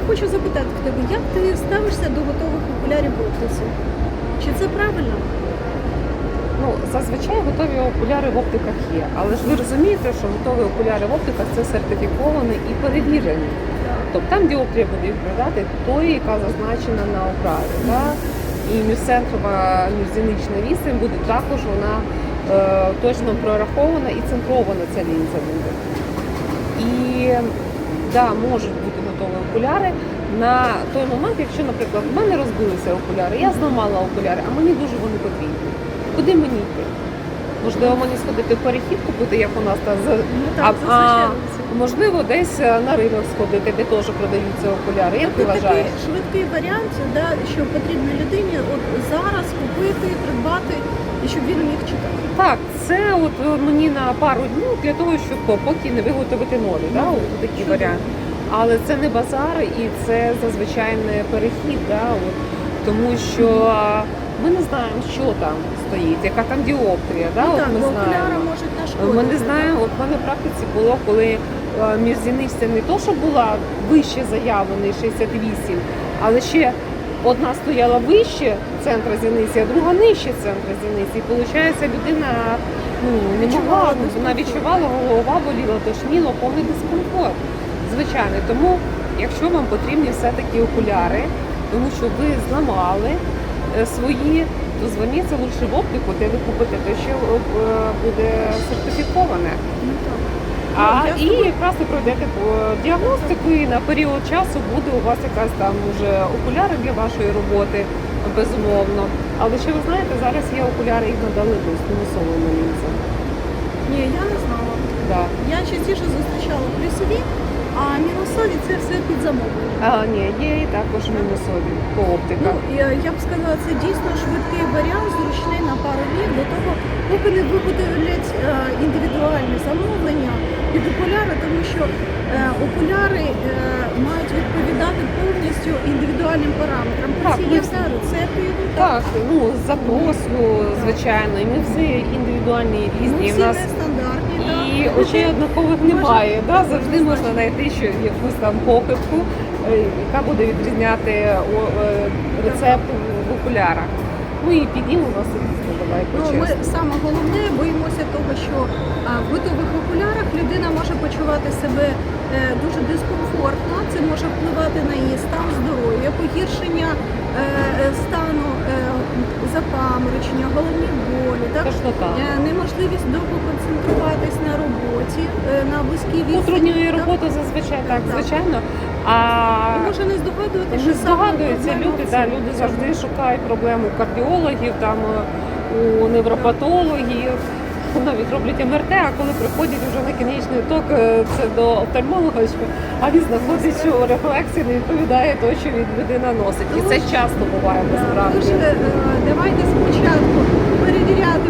Я хочу запитати в тебе, як ти ставишся до готових окулярів оптиці? Чи це правильно? Ну, зазвичай готові окуляри в оптиках є, але ж ви розумієте, що готові окуляри в оптиках це сертифіковані і перевірені. Тобто там діоптрія буде відповідати тої, яка зазначена на оправі. Да? І міжцентрова міжзінична відстань буде також вона е, точно прорахована і центрована ця лінза буде. І да, можуть бути готові окуляри на той момент, якщо, наприклад, в мене розбилися окуляри, я зламала окуляри, а мені дуже вони потрібні. Куди мені йти? Можливо, мені сходити в перехід купити, як у нас там з Ну так, а, зазвичай. можливо, десь е, на ринок сходити, де теж продаються окуляри. Як ти Тобто такий вважаєш? швидкий варіант, да, що потрібно людині от зараз купити, придбати, і щоб він міг читати. Так, це от е, мені на пару днів для того, щоб поки не виготовити нові, да, Ну, от такий чудово. варіант. Але це не базар і це зазвичай не перехід, да, от, тому що а, ми не знаємо, що там стоїть, яка там діоптрія. Да, ну, так, ми бо знаємо. можуть нашкодити. Ми не знаємо, от в мене в практиці було, коли е, міжзіниця не то, що була вище заявлений 68, але ще одна стояла вище центра зіниці, а друга нижче центра зіниці. І виходить, людина ну, не могла, вона відчувала, голова боліла, тошніло, повний дискомфорт. Звичайно, тому якщо вам потрібні все-таки окуляри, тому що ви зламали свої, то зверніться лише в оптику, де ви купите те, що е, буде сертифіковане. Ну. А Ну, і якраз ви пройдете по діагностику, і на період часу буде у вас якась там уже окуляри для вашої роботи, безумовно. Але ще ви знаєте, зараз є окуляри, їх надали з мінусовими лінзами. Ні, я не знала. Да. Я частіше зустрічала плюсові, мінусові це все під замовлення. А, ні, є і також мінусові по Ну, я, я б сказала, це дійсно швидкий варіант, зручний на пару днів до того, поки не виготовлять е, індивідуальні замовлення під окуляри, тому що е, окуляри е, мають відповідати повністю індивідуальним параметрам. Так, Пацієнта, рецепти йдуть. Так, ну запросу, звичайно, і ми всі індивідуальні і Ну, всі У нас нестандартні. І очей однакових немає. Да? Завжди можна знайти що якусь там похибку, е, яка буде відрізняти е, рецепт в окулярах. Ну і підійм у нас різно, давай Ну, ми саме головне боїмося того, що в готових окулярах людина може почувати себе е, дуже дискомфортно. Це може впливати на її стан здоров'я, погіршення стану запаморочення, головні болі, так? Тошнота. Е, неможливість довго концентруватись на роботі, е, на близькій відстані. Утруднює роботу зазвичай так, Так. звичайно. А І може не здогадувати, що саме здогадуються люди, Та, люди завжди шукають проблему кардіологів, там е, у невропатологів. Навіть роблять МРТ, а коли приходять вже на клінічний ток е, це до офтальмолога, а він знаходить, що рефлексія не відповідає то, що від людина носить. І це часто буває насправді. Е, давайте спочатку перевіряти